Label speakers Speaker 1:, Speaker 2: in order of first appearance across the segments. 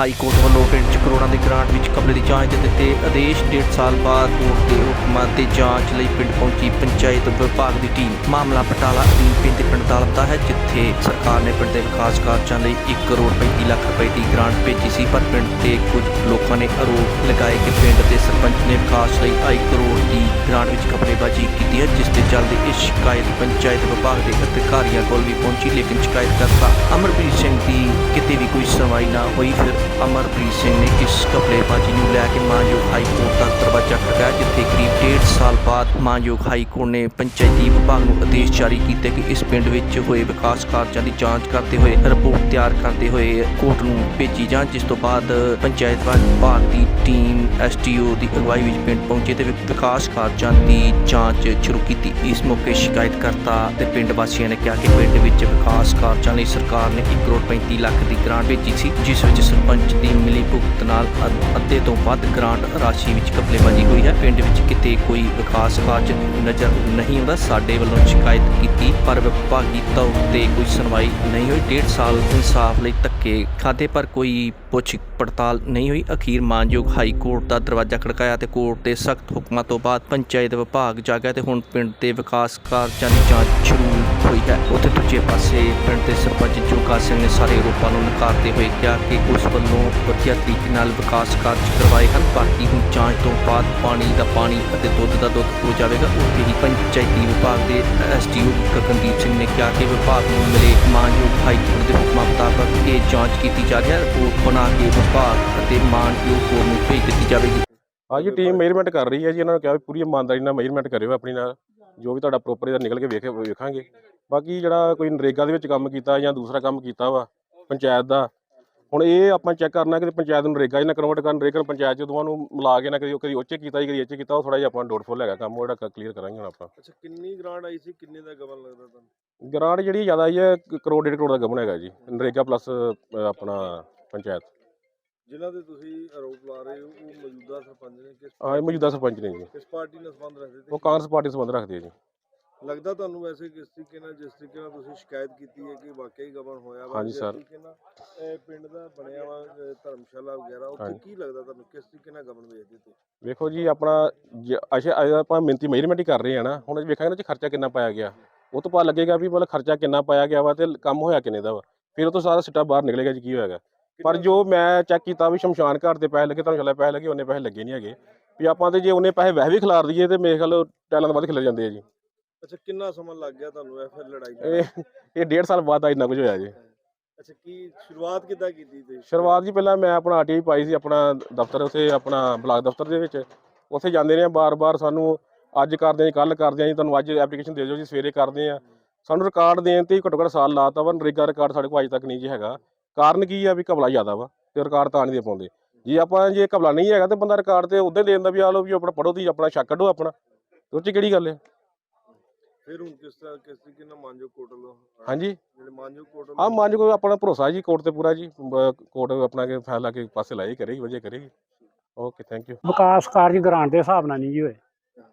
Speaker 1: High court ਪਿੰਡ 'ਚ ਕਰੋੜਾਂ ਦੇ ਗ੍ਰਾਂਟ ਵਿੱਚ ਕਬਲੇ ਦੀ ਜਾਂਚ ਦੇ ਦਿੱਤੇ। ਆਦੇਸ਼ ਡੇਢ ਸਾਲ ਬਾਅਦ ਕੋਰਟ ਦੇ ਹੁਕਮਾਂ ਤੇ ਜਾਂਚ ਲਈ ਪਿੰਡ ਪਹੁੰਚੀ ਪੰਚਾਇਤ ਵਿਭਾਗ ਦੀ ਟੀਮ। ਮਾਮਲਾ ਬਟਾਲਾ ਅਧੀਨ ਪਿੰਡ ਪਿੰਡ ਦਾ ਹੈ, ਜਿੱਥੇ ਸਰਕਾਰ ਨੇ ਪਿੰਡ ਦੇ ਵਿਕਾਸ ਕਾਰਜਾਂ ਲਈ 1 ਕਰੋੜ 35 ਲੱਖ ਰੁਪਏ ਦੀ ਗ੍ਰਾਂਟ ਭੇਜੀ ਸੀ, ਪਰ ਪਿੰਡ ਦੇ ਕੁਝ ਲੋਕਾਂ ਨੇ ਆਰੋਪ ਲਗਾਏ ਕਿ ਪਿੰਡ ਦੇ ਸਰਪੰਚ ਨੇ ਵਿਕਾਸ ਲਈ 2 ਕਰੋੜ ਦੀ ਗ੍ਰਾਂਟ ਵਿੱਚ ਕਬਲੇਬਾਜ਼ੀ ਕੀਤੀ ਹੈ, ਜਿਸ ਦੇ ਚੱਲਦੇ ਇਹ ਸ਼ਿਕਾਇਤ ਪੰਚਾਇਤ ਵਿਭਾਗ ਦੇ ਅਧਿਕਾਰੀਆਂ ਕੋਲ ਵੀ ਪਹੁੰਚੀ, ਲੇਕਿਨ ਸ਼ਿਕਾਇਤਕਰਤਾ ਅਮਰਪ੍ਰੀਤ ਸਿੰਘ ਦੀ ਕਿਤੇ ਵੀ ਕੋਈ ਸੁਣਵਾਈ ਨਾ ਹੋਈ। ਫਿਰ ਅਮਰਪ੍ਰੀਤ ਸਿੰਘ ਨੇ ਇਸ ਕਬਲੇਬਾਜ਼ੀ ਨੂੰ ਲੈ ਕੇ ਮਾਨਯੋਗ ਹਾਈ ਕੋਰਟ ਦਾ ਦਰਵਾਜ਼ਾ ਖੜਕਾਇਆ, ਜਿੱਥੇ ਕਰੀਬ ਡੇਢ ਸਾਲ ਬਾਅਦ ਮਾਨਯੋਗ ਹਾਈ ਕੋਰਟ ਨੇ ਪੰਚਾਇਤੀ ਵਿਭਾਗ ਨੂੰ ਆਦੇਸ਼ ਜਾਰੀ ਕੀਤੇ ਕਿ ਇਸ ਪਿੰਡ ਵਿੱਚ ਹੋਏ ਵਿਕਾਸ ਕਾਰਜਾਂ ਦੀ ਜਾਂਚ ਕਰਦੇ ਹੋਏ ਰਿਪੋਰਟ ਤਿਆਰ ਕਰਦੇ ਹੋਏ ਕੋਰਟ ਨੂੰ ਭੇਜੀ ਜਾਂ ਜਿਸ ਤੋਂ ਬਾਅਦ ਪੰਚਾਇਤ ਰਾਜ ਵਿਭਾਗ ਦੀ ਟੀਮ ਐਸਟੀਓ ਦੀ ਅਗਵਾਈ ਵਿੱਚ ਪਿੰਡ ਪਹੁੰਚੇ ਤੇ ਵਿਕਾਸ ਕਾਰਜਾਂ ਦੀ ਜਾਂਚ ਸ਼ੁਰੂ ਕੀਤੀ। ਇਸ ਮੌਕੇ ਸ਼ਿਕਾਇਤਕਰਤਾ ਤੇ ਪਿੰਡ ਵਾਸੀਆਂ ਨੇ ਕਿਹਾ ਕਿ ਪਿੰਡ ਵਿੱਚ ਵਿਕਾਸ ਕਾਰਜਾਂ ਲਈ ਸਰਕਾਰ ਨੇ 1 ਕਰੋੜ 35 ਲੱਖ ਦੀ ਗ੍ਰਾਂਟ ਭੇਜੀ ਸੀ, ਜਿਸ ਵਿੱਚ ਸਰਪੰਚ ਦੀ ਮਿਲੀ ਭੁਗਤ ਨਾਲ ਅੱਧੇ ਤੋਂ ਵੱਧ ਗ੍ਰਾਂਟ ਰਾਸ਼ੀ ਵਿੱਚ ਘਪਲੇਬਾਜ਼ੀ ਹੋਈ ਹੈ। ਪਿੰਡ ਵਿੱਚ ਕਿਤੇ ਕੋਈ ਵਿਕਾਸ ਕਾਰਜ ਨਜ਼ਰ ਨਹੀਂ ਆਉਂਦਾ। ਸਾਡੇ ਵੱਲੋਂ ਸ਼ਿਕਾਇਤ ਕੀਤੀ, ਪਰ ਵਿਭਾਗੀ ਤੌਰ ਤੇ ਕੋਈ ਸੁਣਵਾਈ ਨਹੀਂ ਹੋਈ। ਡੇਢ ਸਾਲ ਇਨਸਾਫ ਲਈ ਧੱਕੇ ਖਾਦੇ ਪਰ ਕੋਈ ਪੁੱਛ ਪੜਤਾਲ ਨਹੀਂ ਹੋਈ। ਅਖੀਰ ਮਾਨਯੋਗ ਹਾਈ ਕੋਰਟ ਦਾ ਦਰਵਾਜ਼ਾ ਖੜਕਾਇਆ ਤੇ ਕੋਰਟ ਦੇ ਸਖਤ ਹੁਕਮਾਂ ਤੋਂ ਬਾਅਦ ਪੰਚਾਇਤ ਵਿਭਾਗ ਜਾਗਿਆ ਤੇ ਹੁਣ ਪਿੰਡ ਦੇ ਵਿਕਾਸ ਕਾਰਜਾਂ ਦੀ ਜਾਂਚ ਸ਼ੁਰੂ ਹੋਈ ਹੈ। ਉੱਥੇ ਦੂਜੇ ਪਾਸੇ ਪਿੰਡ ਦੇ ਸਰਪੰਚ ਜੋਗਾ ਸਿੰਘ ਨੇ ਸਾਰੇ ਆਰੋਪਾਂ ਨੂੰ ਨਕਾਰਦੇ ਹੋਏ ਕਿਹਾ ਕਿ ਉਸ ਵੱਲੋਂ ਵਧੀਆ ਤਰੀਕੇ ਨਾਲ ਵਿਕਾਸ ਕਾਰਜ ਕਰਵਾਏ ਹਨ। ਬਾਕੀ ਹੁਣ ਜਾਂਚ ਤੋਂ ਬਾਅਦ ਪਾਣੀ ਦਾ ਪਾਣੀ ਅਤੇ ਦੁੱਧ ਦਾ ਦੁੱਧ ਹੋ ਜਾਵੇਗਾ। ਉੱਥੇ ਹੀ ਪੰਚਾਇਤੀ ਵਿਭਾਗ ਦੇ ਐਸਡੀਓ ਗਗਨਦੀਪ ਸਿੰਘ ਨੇ ਕਿਹਾ ਕਿ ਵਿਭਾਗ ਨੂੰ ਮਿਲੇ ਮਾਨਯੋਗ ਹਾਈ ਦੇ ਹੁਕਮਾਂ ਮੁਤਾਬਕ ਇਹ ਜਾਂਚ ਕੀਤੀ ਜਾ ਰਹੀ ਹੈ। ਰਿਪੋਰਟ ਬਣਾ ਕੇ ਵਿਭਾਗ ਅਤੇ ਮਾਨਯੋਗ ਕੋਰਟ ਨੂੰ ਭੇਜ ਦਿੱਤੀ ਜਾਵੇਗੀ।
Speaker 2: ਹਾਂਜੀ ਟੀਮ ਮੇਜਰਮੈਂਟ ਕਰ ਰਹੀ ਹੈ ਜੀ। ਇਹਨਾਂ ਨੂੰ ਕਿਹਾ ਵੀ ਪੂਰੀ ਇਮਾਨਦਾਰੀ ਨਾਲ ਮੇਜਰਮੈਂਟ ਕਰਿਓ ਆਪਣੀ ਨਾਲ। ਜੋ ਵੀ ਤੁਹਾਡਾ ਪ੍ਰੋਪਰ ਇਹਦਾ ਨਿਕਲ ਕੇ ਵੇਖ ਵੇਖਾਂਗੇ। ਬਾਕੀ ਜਿਹੜਾ ਕੋਈ ਨਰੇਗਾ ਦੇ ਵਿੱਚ ਕੰਮ ਕੀਤਾ ਜਾਂ ਦੂਸਰਾ ਕੰਮ ਕੀਤਾ ਵਾ ਪੰਚਾਇਤ ਦਾ ਹੁਣ ਇਹ ਆਪਾਂ ਚੈੱਕ ਕਰਨਾ ਕਿ ਪੰਚਾਇਤ ਨੂੰ ਨਰੇਗਾ ਨਾ ਕਨਵਰਟ ਕਰਨ ਨਰੇਗਾ ਪੰਚਾਇਤ 'ਚ ਦੋਵਾਂ ਨੂੰ ਮਿਲਾ ਕੇ ਨਾ ਕਦੀ ਕਦੀ ਉੱਚੇ ਕੀਤਾ ਜੀ ਕਦੀ ਇੱਚੇ ਕੀਤਾ ਉਹ ਥੋੜਾ ਜਿਹਾ ਆਪਾਂ ਡੋਟਫੁਲ ਹੈਗਾ ਕੰਮ ਉਹ ਜਿਹੜਾ ਕਲੀਅਰ ਕਰਾਂਗੇ ਹੁਣ ਆਪਾਂ।
Speaker 3: ਅੱਛਾ ਕਿੰਨੀ ਗ੍ਰਾਂਟ ਆਈ ਸੀ ਕਿੰਨੇ ਦਾ ਗਵਨ ਲੱਗਦਾ ਤੁਹਾਨੂੰ?
Speaker 2: ਗ੍ਰਾਂਟ ਜਿਹੜੀ ਜ਼ਿਆਦਾ ਆਈ ਹੈ ਕਰੋੜ ਡੇਢ ਕਰੋੜ ਦਾ ਗਮਨ ਹੈਗਾ ਜੀ ਨਰੇਗਾ ਪਲੱਸ ਆਪਣਾ ਪੰਚਾਇਤ।
Speaker 3: ਜਿਨ੍ਹਾਂ ਤੇ ਤੁਸੀਂ ਆਰੋਪ ਲਾ ਰਹੇ ਹੋ ਉਹ ਮੌਜੂਦਾ ਸਰਪੰਚ ਨੇ ਕਿਸ
Speaker 2: ਹਾਂ ਮੌਜੂਦਾ ਸਰਪੰਚ ਨੇ ਜੀ।
Speaker 3: ਕਿਸ ਪਾਰਟੀ ਨਾਲ ਸੰਬੰਧ ਰੱਖਦੇ
Speaker 2: ਉਹ ਕਾਂਗਰਸ ਪਾਰਟੀ ਸੰਬੰਧ ਰੱਖਦੇ ਜੀ।
Speaker 3: ਲੱਗਦਾ ਤੁਹਾਨੂੰ ਵੈਸੇ ਕਿਸ ਤਰੀਕੇ ਨਾਲ ਜਿਸ ਤਰੀਕੇ ਨਾਲ ਤੁਸੀਂ ਸ਼ਿਕਾਇਤ ਕੀਤੀ ਹੈ ਕਿ ਵਾਕਈ ਗਵਨ ਹੋਇਆ ਵਾ
Speaker 2: ਹਾਂਜੀ
Speaker 3: ਜਿਸ
Speaker 2: ਸਰ।
Speaker 3: ਤਰੀਕੇ ਨਾਲ ਇਹ ਪਿੰਡ ਦਾ ਬਣਿਆ ਵਾ ਅਹ, ਧਰਮਸ਼ਾਲਾ ਵਗੈਰਾ ਉੱਥੇ
Speaker 2: ਹਾਂਜੀ।
Speaker 3: ਕੀ ਲੱਗਦਾ ਤੁਹਾਨੂੰ ਕਿਸ ਤਰੀਕੇ ਨਾਲ ਗਵਨ ਵੇਚਦੇ ਤੇ
Speaker 2: ਵੇਖੋ ਜੀ ਆਪਣਾ ਜ- ਅੱਛਾ ਅੱਜ ਆਪਾਂ ਮਿੰਤੀ ਮੇਜਰਮੈਂਟ ਹੀ ਕਰ ਰਹੇ ਆ ਨਾ ਹੁਣ ਵੇਖਾਂਗੇ ਨਾ ਚ ਖਰਚਾ ਕਿੰਨਾ ਪਾਇਆ ਗਿਆ। ਉਹ ਤੋਂ ਪਤਾ ਲੱਗੇਗਾ ਵੀ ਮਤਲਬ ਖਰਚਾ ਕਿੰਨਾ ਪਾਇਆ ਗਿਆ ਵਾ ਤੇ ਕੰਮ ਹੋਇਆ ਕਿੰਨੇ ਦਾ ਵਾ। ਫਿਰ ਉਹ ਤੋਂ ਸਾਰਾ ਸਿੱਟਾ ਬਾਹਰ ਨਿਕਲੇਗਾ ਜੀ ਕੀ ਹੋਇਆਗਾ ਪਰ ਜੋ ਮੈਂ ਚੈੱਕ ਕੀਤਾ ਵੀ ਸ਼ਮਸ਼ਾਨ ਘਾਟ ਦੇ ਪੈਸੇ ਲੱਗੇ ਤੁਹਾਨੂੰ ਚੱਲਿਆ ਪੈਸੇ ਲੱਗੇ ਉਹਨੇ ਪੈਸੇ ਲੱਗੇ ਨਹੀਂ ਹੈਗੇ। ਵੀ ਆਪਾਂ ਤੇ ਜੇ ਉਹਨੇ ਪੈਸੇ ਵੈਸੇ ਵੀ ਖਿਲਾਰ ਦਈਏ ਤੇ ਮੇਰੇ ਖਿਆਲ ਟੈਲਾਂ ਤੋਂ ਵੱਧ ਖਿਲਰ ਜਾਂਦੇ ਆ ਜੀ।
Speaker 3: ਅੱਛਾ ਕਿੰਨਾ ਸਮਾਂ ਲੱਗ ਗਿਆ ਤੁਹਾਨੂੰ ਇਹ ਫਿਰ ਲੜਾਈ ਨੂੰ?
Speaker 2: ਇਹ ਇਹ ਡੇਢ ਸਾਲ ਬਾਅਦ ਆ ਇੰਨਾ ਕੁਝ ਹੋਇਆ ਜੀ।
Speaker 3: ਅੱਛਾ ਕੀ ਸ਼ੁਰੂਆਤ ਕਿੱਦਾਂ ਕੀਤੀ ਤੁਸੀਂ?
Speaker 2: ਸ਼ੁਰੂਆਤ ਜੀ ਪਹਿਲਾਂ ਮੈਂ ਆਪਣਾ ਆਰਟੀਆਈ ਪਾਈ ਸੀ ਆਪਣਾ ਦਫ਼ਤਰ ਉੱਥੇ ਆਪਣਾ ਬਲਾਕ ਦਫ਼ਤਰ ਦੇ ਵਿੱਚ। ਉੱਥੇ ਜਾਂਦੇ ਰਹੇ ਬਾਰ-ਬਾਰ ਸਾਨੂੰ ਅੱਜ ਕਰਦੇ ਹਾਂ ਕੱਲ ਕਰਦੇ ਹਾਂ ਜੀ ਤੁਹਾਨੂੰ ਅੱਜ ਐਪਲੀਕੇਸ਼ਨ ਦੇ ਦਿਓ ਜੀ ਸਵੇਰੇ ਕਰਦੇ ਆ ਸਾਨੂੰ ਰਿਕਾਰਡ ਦੇਣ ਤੇ ਹੀ ਘੱਟੋ ਘੱਟ ਸਾਲ ਲਾਤਾ ਵਾ ਨਰੇਗਾ ਰਿਕਾਰਡ ਸਾਡੇ ਕੋਲ ਅਜੇ ਤੱਕ ਨਹੀਂ ਜੀ ਹੈਗਾ। ਕਾਰਨ ਕੀ ਆ ਵੀ ਘਬਲਾ ਜ਼ਿਆਦਾ ਵਾ ਤੇ ਰਿਕਾਰਡ ਤਾਂ ਨਹੀਂ ਦੇ ਪਾਉਂਦੇ। ਜੇ ਆਪਾਂ ਜੇ ਘਬਲਾ ਨਹੀਂ ਹੈਗਾ ਤੇ ਬੰਦਾ ਰਿਕਾਰਡ ਤੇ ਉਦੋਂ ਦੇ ਦਿੰਦਾ ਵੀ ਆ ਲਓ ਵੀ ਆਪਣਾ ਪੜੋ ਤੁਸੀਂ ਆਪਣਾ ਸ਼ੱਕ ਕੱਢੋ ਆਪਣਾ। ਉਹ 'ਚ ਕਿਹੜੀ ਗੱਲ ਹੈ?
Speaker 3: ਫਿਰ ਹੁਣ ਕਿਸ ਤਰ੍ਹਾਂ ਕਿਸ ਤਰੀਕੇ ਨਾਲ ਮਾਨਜੋ ਕੋਰਟ ਵੱਲੋਂ
Speaker 2: ਹਾਂਜੀ।
Speaker 3: ਜਿਹੜੇ ਮਾਨਜੋ ਕੋਰਟ
Speaker 2: ਆ ਮੰਨ ਕੋਈ ਆਪਣਾ ਭਰੋਸਾ ਜੀ ਕੋਰਟ ਤੇ ਪੂਰਾ ਜੀ ਕੋਰਟ ਆਪਣਾ ਕੇ ਫੈਸਲਾ ਕੇ ਪਾਸੇ ਲਾਈ ਕਰੇਗੀ ਵਧੀਆ ਕਰੇਗੀ। ਓਕੇ ਥੈਂਕ ਯੂ
Speaker 4: ਵਿਕਾਸ ਕਾਰਜ ਗ੍ਰਾਂਟ ਦੇ ਹਿਸਾਬ ਨਾਲ ਨਹੀਂ ਜੀ ਹੋਏ।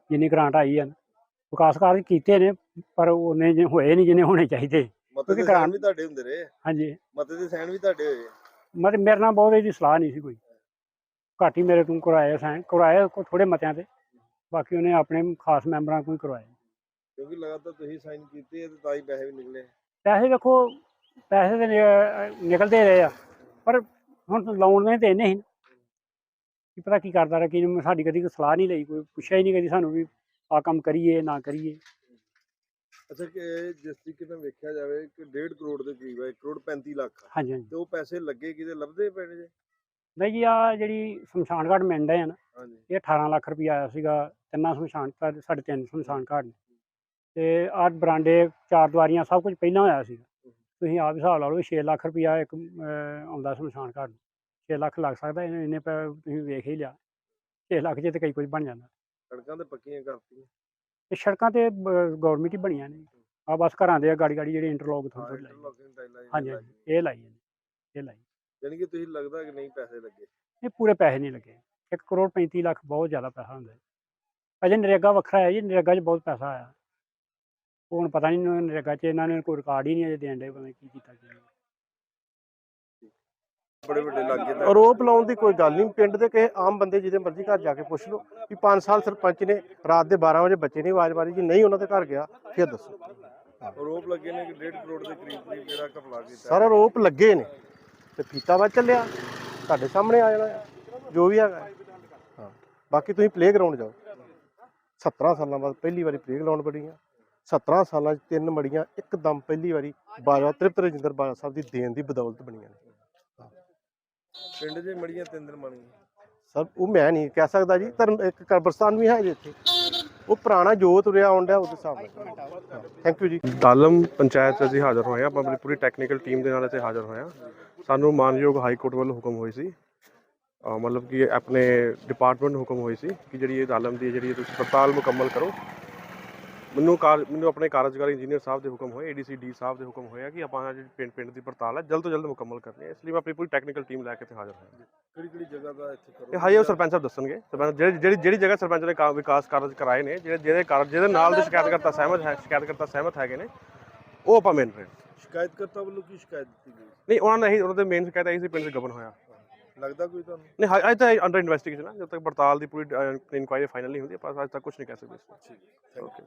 Speaker 4: ਜਿੰਨੀ ਗ੍ਰਾਂਟ ਆਈ ਹੈ ਵਿਕਾਸ ਕਾਰਜ ਕੀਤੇ ਨੇ ਪਰ ਉਹਨੇ ਜੇ ਹੋਏ ਨਹੀਂ ਜਿੰਨੇ ਹੋਣੇ ਚਾਹੀਦੇ।
Speaker 3: ਮਤੇ ਦੇ ਵੀ ਤੁਹਾਡੇ ਹੁੰਦੇ ਰਹੇ।
Speaker 4: ਹਾਂਜੀ।
Speaker 3: ਮਤੇ ਦੇ ਸਾਈਨ ਵੀ ਤੁਹਾਡੇ ਹੋਏ।
Speaker 4: ਮਤਲਬ ਮੇਰੇ ਨਾਲ ਬਹੁਤ ਇਹਦੀ ਸਲਾਹ ਨਹੀਂ ਸੀ ਕੋਈ। ਘੱਟ ਹੀ ਮੇਰੇ ਤੋਂ ਕਰਵਾਏ ਸਾਂ ਕਰਵਾਏ ਕੋ ਥੋੜੇ ਮਤਿਆਂ ਤੇ। ਬਾਕੀ ਉਹਨੇ ਆਪਣੇ ਖਾਸ ਮੈਂਬਰਾਂ ਕੋਈ ਕਰਵਾਏ
Speaker 3: ਕਿਉਂਕਿ ਲਗਾਤਾਰ ਤੁਸੀਂ ਸਾਈਨ ਕੀਤੇ ਆ ਤੇ ਤਾਂ ਹੀ ਪੈਸੇ ਵੀ ਨਿਕਲੇ
Speaker 4: ਪੈਸੇ ਵੇਖੋ ਪੈਸੇ ਤੇ ਨਿ- ਨਿਕਲਦੇ ਰਹੇ ਆ ਪਰ ਹੁਣ ਲਾਉਣ ਨੇ ਤੇ ਇੰਨੇ ਹੀ ਕੀ ਪਤਾ ਕੀ ਕਰਦਾ ਰਿਹਾ ਕੀ ਸਾਡੀ ਕਦੀ ਕੋਈ ਸਲਾਹ ਨਹੀਂ ਲਈ ਕੋਈ ਪੁੱਛਿਆ ਹੀ ਨਹੀਂ ਕਦੀ ਸਾਨੂੰ ਵੀ ਆ ਕੰਮ ਕਰੀਏ ਨਾ ਕਰੀਏ।
Speaker 3: ਅੱਛਾ ਕਿ ਇਹ ਜਿਸ ਤਰੀਕੇ ਨਾਲ ਵੇਖਿਆ ਜਾਵੇ ਕਿ 1.5 ਕਰੋੜ ਦੇ ਕਰੀਬ ਹੈ 1 ਕਰੋੜ 35 ਲੱਖ
Speaker 4: ਹਾਂਜੀ ਹਾਂਜੀ।
Speaker 3: ਤੇ ਉਹ ਪੈਸੇ ਲੱਗੇ ਕਿਤੇ ਲੱਭਦੇ ਨੇ ਜੇ?
Speaker 4: ਨਹੀਂ ਜੀ ਆ ਜਿਹੜੀ ਸ਼ਮਸ਼ਾਨ ਘਾਟ ਮਿੰਡ ਹੈ ਨਾ
Speaker 3: ਹਾਂਜੀ।
Speaker 4: ਇਹ 18 ਲੱਖ ਰੁਪਇਆ ਆਇਆ ਸੀਗਾ ਤਿੰਨਾਂ ਸ਼ਮਸ਼ਾਨ ਘਾਟ ਸਾਡੇ ਤਿੰਨ ਸ਼ਮਸ਼ਾਨ ਘਾਟ ਨੇ ਤੇ ਆਹ ਬਰਾਂਡੇ ਚਾਰ ਦੁਆਰੀਆਂ ਸਭ ਕੁਝ ਪਹਿਲਾਂ ਹੋਇਆ ਸੀ ਤੁਸੀਂ ਆਪ ਹਿਸਾਬ ਲਾ ਲਓ 6 ਲੱਖ ਰੁਪਇਆ ਇੱਕ ਆਉਂਦਾ ਸ਼ਮਸ਼ਾਨ ਘਾਟ 6 ਲੱਖ ਲੱਗ ਸਕਦਾ ਇਹਨੇ ਇਹਨੇ ਪੈ ਤੁਸੀਂ ਵੇਖ ਹੀ ਲਿਆ। 6 ਲੱਖ 'ਚ ਤੇ ਕਈ ਕੁਝ ਬਣ ਜਾਂਦਾ।
Speaker 3: ਸੜਕਾਂ ਤੇ ਪੱਕੀਆਂ ਕਰਤੀਆਂ।
Speaker 4: ਤੇ ਸੜਕਾਂ ਤੇ ਗਵਰਨਮੈਂਟ ਹੀ ਬਣੀਆਂ ਨੇ। ਆ ਬਸ ਘਰਾਂ ਦੇ ਗਾੜੀ ਗਾੜੀ ਜਿਹੜੇ ਇੰਟਰਲੋਕ ਥੋੜੀ ਲਾਈ ਹਾਂਜੀ ਇਹ ਲਾਈ ਨੇ ਇਹ ਲਾਈ
Speaker 3: ਯਾਨੀ ਕਿ ਤੁਸੀਂ ਲੱਗਦਾ ਕਿ ਨਹੀਂ ਪੈਸੇ ਲੱਗੇ?
Speaker 4: ਇਹ ਪੂਰੇ ਪੈਸੇ ਨਹੀਂ ਲੱਗੇ। 1 ਕਰੋੜ 35 ਲੱਖ ਬਹੁਤ ਜ਼ਿਆਦਾ ਪੈਸਾ ਹੁੰਦਾ ਹੈ। ਅਜੇ ਨਰੇਗਾ ਵੱਖਰਾ ਹੈ ਜੀ ਨਰੇਗਾ 'ਚ ਬਹੁਤ ਪੈਸਾ ਆਇਆ। ਉਹ ਹੁਣ ਪਤਾ ਨਹੀਂ ਨਰੇਗਾ 'ਚ ਇਹਨਾਂ ਨੇ ਕੋਈ ਰਿਕਾਰਡ ਹੀ ਨਹੀਂ ਅਜੇ ਦੇਣ ਦੇ ਪਤਾ ਨਹੀਂ ਕੀ ਕੀਤਾ ਕੀ ਨਹੀਂ।
Speaker 3: ਬੜੇ ਵੱਡੇ ਲਾਗੇ ਦਾ
Speaker 5: ਆਰੋਪ ਲਾਉਣ ਦੀ ਕੋਈ ਗੱਲ ਨਹੀਂ ਪਿੰਡ ਦੇ ਕਿਸੇ ਆਮ ਬੰਦੇ ਜਿਹਦੇ ਮਰਜ਼ੀ ਘਰ ਜਾ ਕੇ ਪੁੱਛ ਲਓ ਵੀ 5 ਸਾਲ ਸਰਪੰਚ ਨੇ ਰਾਤ ਦੇ 12 ਵਜੇ ਬੱਚੇ ਨੇ ਆਵਾਜ਼ ਮਾਰੀ ਜੀ ਨਹੀਂ ਉਹਨਾਂ ਦੇ ਘਰ ਗਿਆ ਫਿਰ ਦੱਸੋ।
Speaker 3: ਆਰੋਪ ਲੱਗੇ ਨੇ ਕਿ 1.5 ਕਰੋੜ ਦੇ ਕਰੀਬ ਕਰੀਬ ਜਿਹੜਾ ਘਪਲਾ ਕੀਤਾ।
Speaker 5: ਸਾਰਾ ਆਰੋਪ ਲੱਗੇ ਨੇ ਤੇ ਫੀਤਾ ਵਾ ਚੱਲਿਆ ਤੁਹਾਡੇ ਸਾਹਮਣੇ ਆ ਜਾਣਾ ਹੈ, ਜੋ ਵੀ ਹੈਗਾ। ਹੈ। ਹਾਂ ਬਾਕੀ ਤੁਸੀਂ ਪਲੇਗਰਾਉਂਡ ਜਾਓ। 17 ਸਾਲਾਂ ਬਾਅਦ ਪਹਿਲੀ ਵਾਰੀ ਪਲੇਗਰਾਉਂਡ ਬਣੀ ਆ। 17 ਸਾਲਾਂ 'ਚ ਤਿੰਨ ਮੜੀਆਂ ਇੱਕਦਮ ਪਹਿਲੀ ਵਾਰੀ ਬਾਜਵਾ ਤ੍ਰਿਪਤ ਰਜਿੰਦਰ ਬਾਜਵਾ ਸਾਹਿਬ ਦੀ ਦੇਣ ਦੀ ਬਦੌਲਤ ਬਣੀਆਂ ਨੇ।
Speaker 3: ਪਿੰਡ ਦੇ ਮੜੀਆਂ ਤਿੰਨ ਦਿਨ ਬਣ ਗਈਆਂ।
Speaker 5: ਸਰ ਉਹ ਮੈਂ ਨਹੀਂ ਕਹਿ ਸਕਦਾ ਜੀ ਧਰਮ ਇੱਕ ਕਬਰਸਤਾਨ ਵੀ ਹੈ ਜੀ ਇੱਥੇ। ਉਹ ਪੁਰਾਣਾ ਜੋ ਤੁਰਿਆ ਆਉਂਦਾ ਉਹਦੇ ਨਾਲ ਥੈਂਕ ਯੂ ਜੀ।
Speaker 2: ਦਾਲਮ ਪੰਚਾਇਤ 'ਚ ਅਸੀਂ ਹਾਜ਼ਰ ਹੋਏ ਹਾਂ ਆਪਾਂ ਆਪਣੀ ਪੂਰੀ ਟੈਕਨੀਕਲ ਟੀਮ ਦੇ ਨਾਲ ਇੱਥੇ ਹਾਜ਼ਰ ਹੋਏ ਹਾਂ। ਸਾਨੂੰ ਮਾਨਯੋਗ ਹਾਈ ਕੋਰਟ ਵੱਲੋਂ ਹੁਕਮ ਹੋਈ ਸੀ। ਅਹ ਮਤਲਬ ਕਿ ਆਪਣੇ ਡਿਪਾਰਟਮੈਂਟ ਨੂੰ ਹੁਕਮ ਹੋਈ ਸੀ ਕਿ ਜਿਹੜੀ ਇਹ ਦਾਲਮ ਦੀ ਜਿਹੜੀ ਤੁਸੀਂ ਪੜਤਾਲ ਮੁਕੰਮਲ ਕਰੋ ਮੈਨੂੰ ਕਾਰ ਮੈਨੂੰ ਆਪਣੇ ਕਾਰਜਕਾਰੀ ਇੰਜੀਨੀਅਰ ਸਾਹਿਬ ਦੇ ਹੁਕਮ ਹੋਏ ਏਡੀਸੀ ਡੀ ਸਾਹਿਬ ਦੇ ਹੁਕਮ ਹੋਏ ਆ ਕਿ ਆਪਾਂ ਜਿਹੜੀ ਪਿੰਡ ਪਿੰਡ ਦੀ ਪੜਤਾਲ ਹੈ ਜਲਦ ਤੋਂ ਜਲਦ ਮੁਕੰਮਲ ਕਰਨੀ ਹੈ ਇਸ ਲਈ ਮੈਂ ਆਪਣੀ ਪੂਰੀ ਟੈਕਨੀਕਲ ਟੀਮ ਲੈ ਕੇ ਇੱਥੇ ਹਾਜ਼ਰ ਹੋਇਆ।
Speaker 3: ਕਿਹੜੀ ਕਿਹੜੀ ਜਗ੍ਹਾ ਦਾ ਇੱਥੇ ਕਰੋ?
Speaker 2: ਇਹ ਹਾਈ ਉਹ ਸਰਪੰਚ ਸਾਹਿਬ ਦੱਸਣਗੇ। ਸਰਪੰਚ ਜਿਹੜੀ ਜਿਹੜੀ ਜਿਹੜੀ ਜਗ੍ਹਾ ਸਰਪੰਚ ਨੇ ਕਾ- ਵਿਕਾਸ ਕਾਰਜ ਕਰਾਏ ਨੇ ਜਿਹੜੇ ਜਿਹਦੇ ਕਾਰਜ ਜਿਹਦੇ ਨਾਲ ਦੇ ਸ਼ਿਕਾਇਤਕਰਤਾ ਸਹਿਮਤ ਹੈ ਸ਼ਿਕਾਇਤਕਰਤਾ ਸਹਿਮਤ ਹੈਗੇ ਨੇ ਉਹ ਆਪਾਂ ਮੰਨ ਰਹੇ ਹਾਂ।
Speaker 3: ਸ਼ਿਕਾਇਤਕਰਤਾ ਵੱਲੋਂ ਕੀ ਸ਼ਿਕਾਇਤ ਦਿੱਤੀ ਗਈ?
Speaker 2: ਨਹੀਂ ਉਹਨਾਂ ਨੇ ਹੀ ਉਹਨਾਂ ਦੇ ਮੇਨ ਸ਼ਿਕਾਇਤ ਆਈ ਸੀ ਪਿੰਡ 'ਚ ਗਬਨ ਹੋਇਆ।
Speaker 3: ਲੱਗਦਾ ਕੋਈ ਤੁਹਾਨੂੰ?
Speaker 2: ਨਹੀਂ ਹਾਂ, ਅਜੇ ਤਾਂ ਅੰਡਰ ਇਨਵੈਸਟੀਗੇਸ਼ਨ ਹੈ ਜਦ ਤੱਕ ਪੜਤਾਲ ਦੀ ਪੂਰੀ ਇਨਕੁਆਇਰੀ ਫਾਈਨਲ ਨਹੀਂ ਹੁੰਦੀ ਆਪਾਂ ਅੱਜ ਤੱਕ ਕੁਝ ਨਹੀਂ ਕਹਿ ਸਕਦੇ ਵਿੱਚ ਓਕੇ